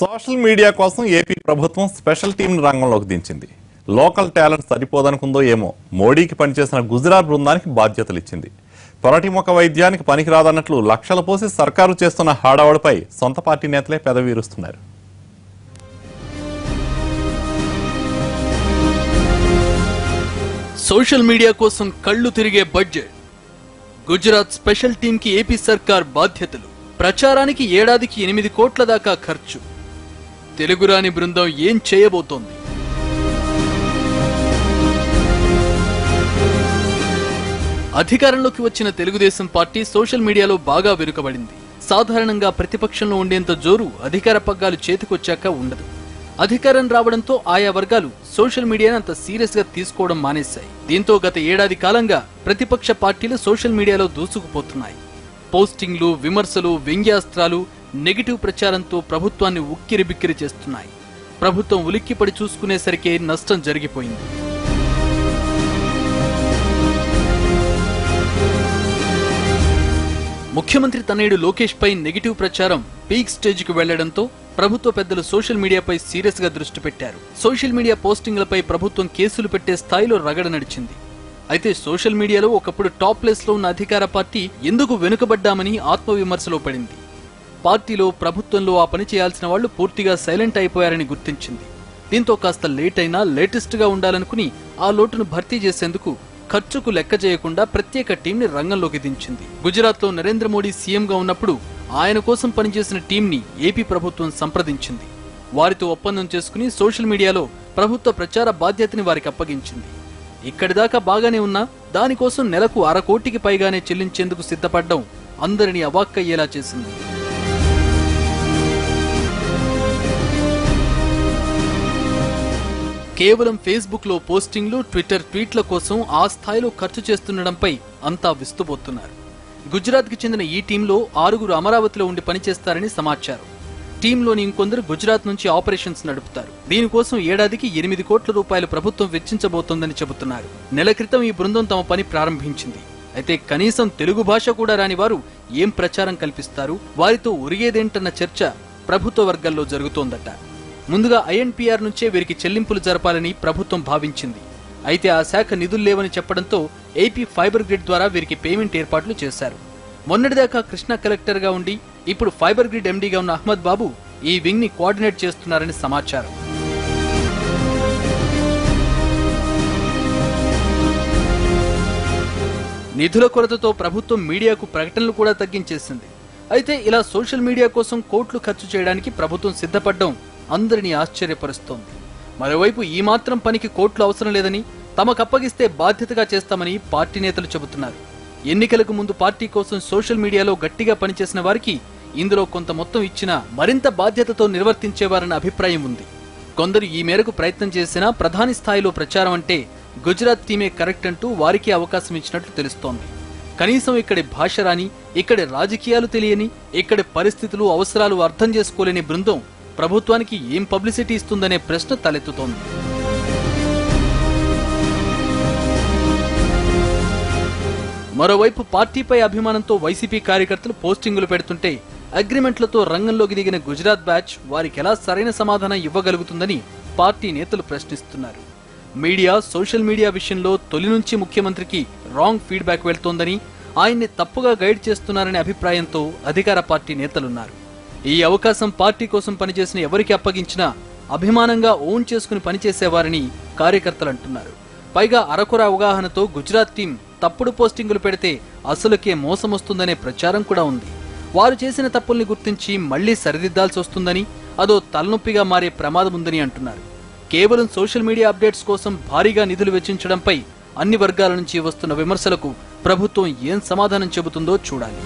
Social media కోసం AP ప్రభుత్వం special టీంను రంగంలోకి దించింది. లోకల్ టాలెంట్ సరిపోదనుకుందో ఏమో మోడీకి పనిచేసిన గుజరాత్ బృందానికి బాధ్యతలు ఇచ్చింది. పొరటి మొక్క వైద్యానికి పనికిరాదన్నట్లు లక్షలు పోసి సర్కారు చేస్తున్న హడావడిపై సొంత పార్టీ నేతలే పెదవీరుస్తున్నారు. సోషల్ మీడియా కోసం కళ్ళు తిరిగే బడ్జెట్. గుజరాత్ స్పెషల్ టీంకి ఏపీ సర్కార్ బాధ్యతలు. ప్రచారానికి ఏడాదికి ఎనిమిది కోట్ల దాకా ఖర్చు. తెలుగురాని బృందం ఏం చేయబోతోంది? అధికారంలోకి వచ్చిన తెలుగుదేశం పార్టీ సోషల్ మీడియాలో బాగా వెనుకబడింది. సాధారణంగా ప్రతిపక్షంలో ఉండేంత జోరు అధికార పగ్గాలు చేతికొచ్చాక ఉండదు. అధికారం రావడంతో ఆయా వర్గాలు సోషల్ మీడియాను అంత సీరియస్గా తీసుకోవడం మానేశాయి. దీంతో గత ఏడాది కాలంగా ప్రతిపక్ష పార్టీలు సోషల్ మీడియాలో దూసుకుపోతున్నాయి. పోస్టింగ్లు విమర్శలు వ్యంగ్యాస్త్రాలు నెగిటివ్ ప్రచారంతో ప్రభుత్వాన్ని ఉక్కిరి బిక్కిరి చేస్తున్నాయి. ప్రభుత్వం ఉలిక్కిపడి చూసుకునేసరికే నష్టం జరిగిపోయింది. ముఖ్యమంత్రి తనయుడు లోకేష్ పై నెగిటివ్ ప్రచారం పీక్ స్టేజ్కి వెళ్ళడంతో ప్రభుత్వ పెద్దలు సోషల్ మీడియాపై సీరియస్గా దృష్టి పెట్టారు. సోషల్ మీడియా పోస్టింగ్లపై ప్రభుత్వం కేసులు పెట్టే స్థాయిలో రగడ నడిచింది. అయితే సోషల్ మీడియాలో ఒకప్పుడు టాప్ ప్లేస్లో ఉన్న అధికార పార్టీ ఎందుకు వెనుకబడ్డామని ఆత్మవిమర్శలో పడింది. పార్టీలో ప్రభుత్వంలో ఆ పని చేయాల్సిన వాళ్ళు పూర్తిగా సైలెంట్ అయిపోయారని గుర్తించింది. దీంతో కాస్త లేట్ అయినా లేటెస్ట్గా ఉండాలనుకుని ఆ లోటును భర్తీ చేసేందుకు ఖర్చుకు లెక్క చేయకుండా ప్రత్యేక టీంని రంగంలోకి దించింది. గుజరాత్లో నరేంద్ర మోడీ సీఎంగా ఉన్నప్పుడు ఆయన కోసం పనిచేసిన టీంని ఏపీ ప్రభుత్వం సంప్రదించింది. వారితో ఒప్పందం చేసుకుని సోషల్ మీడియాలో ప్రభుత్వ ప్రచార బాధ్యతని వారికి అప్పగించింది. ఇక్కడిదాకా బాగానే ఉన్నా దానికోసం నెలకు అర కోటికి పైగానే చెల్లించేందుకు సిద్ధపడ్డం అందరినీ అవాక్కయ్యేలా చేసింది. కేవలం ఫేస్బుక్లో పోస్టింగ్లు ట్విట్టర్ ట్వీట్ల కోసం ఆ స్థాయిలో ఖర్చు చేస్తుండడంపై అంతా విస్తుపోతున్నారు. గుజరాత్కి చెందిన ఈ టీంలో ఆరుగురు అమరావతిలో ఉండి పనిచేస్తారని సమాచారం. టీంలోని ఇంకొందరు గుజరాత్ నుంచి ఆపరేషన్స్ నడుపుతారు. దీనికోసం ఏడాదికి ఎనిమిది కోట్ల రూపాయలు ప్రభుత్వం వెచ్చించబోతోందని చెబుతున్నారు. నెల క్రితం ఈ బృందం తమ పని ప్రారంభించింది. అయితే కనీసం తెలుగు భాష కూడా రాని వారు ఏం ప్రచారం కల్పిస్తారు? వారితో ఒరిగేదేంటన్న చర్చ ప్రభుత్వ వర్గాల్లో జరుగుతోందట. ముందుగా ఐఎన్పిఆర్ నుంచే వీరికి చెల్లింపులు జరపాలని ప్రభుత్వం భావించింది. అయితే ఆ శాఖ నిధులు లేవని చెప్పడంతో ఏపీ ఫైబర్ గ్రిడ్ ద్వారా వీరికి పేమెంట్ ఏర్పాట్లు చేశారు. మొన్నటిదాకా కృష్ణా కలెక్టర్గా ఉండి ఇప్పుడు ఫైబర్ గ్రిడ్ ఎండీగా ఉన్న అహ్మద్ బాబు ఈ వింగ్ని కోఆర్డినేట్ చేస్తున్నారని సమాచారం. నిధుల కొరతతో ప్రభుత్వం మీడియాకు ప్రకటనలు కూడా తగ్గించేసింది. అయితే ఇలా సోషల్ మీడియా కోసం కోట్లు ఖర్చు చేయడానికి ప్రభుత్వం సిద్ధపడ్డం అందరినీ ఆశ్చర్యపరుస్తోంది. మరోవైపు ఈ మాత్రం పనికి కోట్లు అవసరం లేదని తమకప్పగిస్తే బాధ్యతగా చేస్తామని పార్టీ నేతలు చెబుతున్నారు. ఎన్నికలకు ముందు పార్టీ కోసం సోషల్ మీడియాలో గట్టిగా పనిచేసిన వారికి ఇందులో కొంత మొత్తం ఇచ్చినా మరింత బాధ్యతతో నిర్వర్తించేవారన్న అభిప్రాయం ఉంది. కొందరు ఈ మేరకు ప్రయత్నం చేసినా ప్రధాని స్థాయిలో ప్రచారం అంటే గుజరాత్ టీమే కరెక్ట్ అంటూ వారికి అవకాశం ఇచ్చినట్లు తెలుస్తోంది. కనీసం ఇక్కడి భాష రాని ఇక్కడి రాజకీయాలు తెలియని ఇక్కడి పరిస్థితులు అవసరాలు అర్థం చేసుకోలేని బృందం ప్రభుత్వానికి ఏం పబ్లిసిటీ ఇస్తుందనే ప్రశ్న తలెత్తుతోంది. మరోవైపు పార్టీపై అభిమానంతో వైసీపీ కార్యకర్తలు పోస్టింగులు పెడుతుంటే అగ్రిమెంట్లతో రంగంలోకి దిగిన గుజరాత్ బ్యాచ్ వారికి ఎలా సరైన సమాధానం ఇవ్వగలుగుతుందని పార్టీ నేతలు ప్రశ్నిస్తున్నారు. మీడియా సోషల్ మీడియా విషయంలో తొలి నుంచి ముఖ్యమంత్రికి రాంగ్ ఫీడ్బ్యాక్ వెళ్తోందని ఆయన్ని తప్పుగా గైడ్ చేస్తున్నారనే అభిప్రాయంతో అధికార పార్టీ నేతలున్నారు. ఈ అవకాశం పార్టీ కోసం పనిచేసిన ఎవరికి అప్పగించినా అభిమానంగా ఓన్ చేసుకుని పనిచేసేవారని కార్యకర్తలు అంటున్నారు. పైగా అరకొర అవగాహనతో గుజరాత్ టీం తప్పుడు పోస్టింగులు పెడితే అసలుకే మోసం వస్తుందనే ప్రచారం కూడా ఉంది. వారు చేసిన తప్పుల్ని గుర్తించి మళ్ళీ సరిదిద్దాల్సి వస్తుందని అదో తలనొప్పిగా మారే ప్రమాదం ఉందని అంటున్నారు. కేవలం సోషల్ మీడియా అప్డేట్స్ కోసం భారీగా నిధులు వెచ్చించడంపై అన్ని వర్గాల నుంచి వస్తున్న విమర్శలకు ప్రభుత్వం ఏం సమాధానం చెబుతుందో చూడాలి.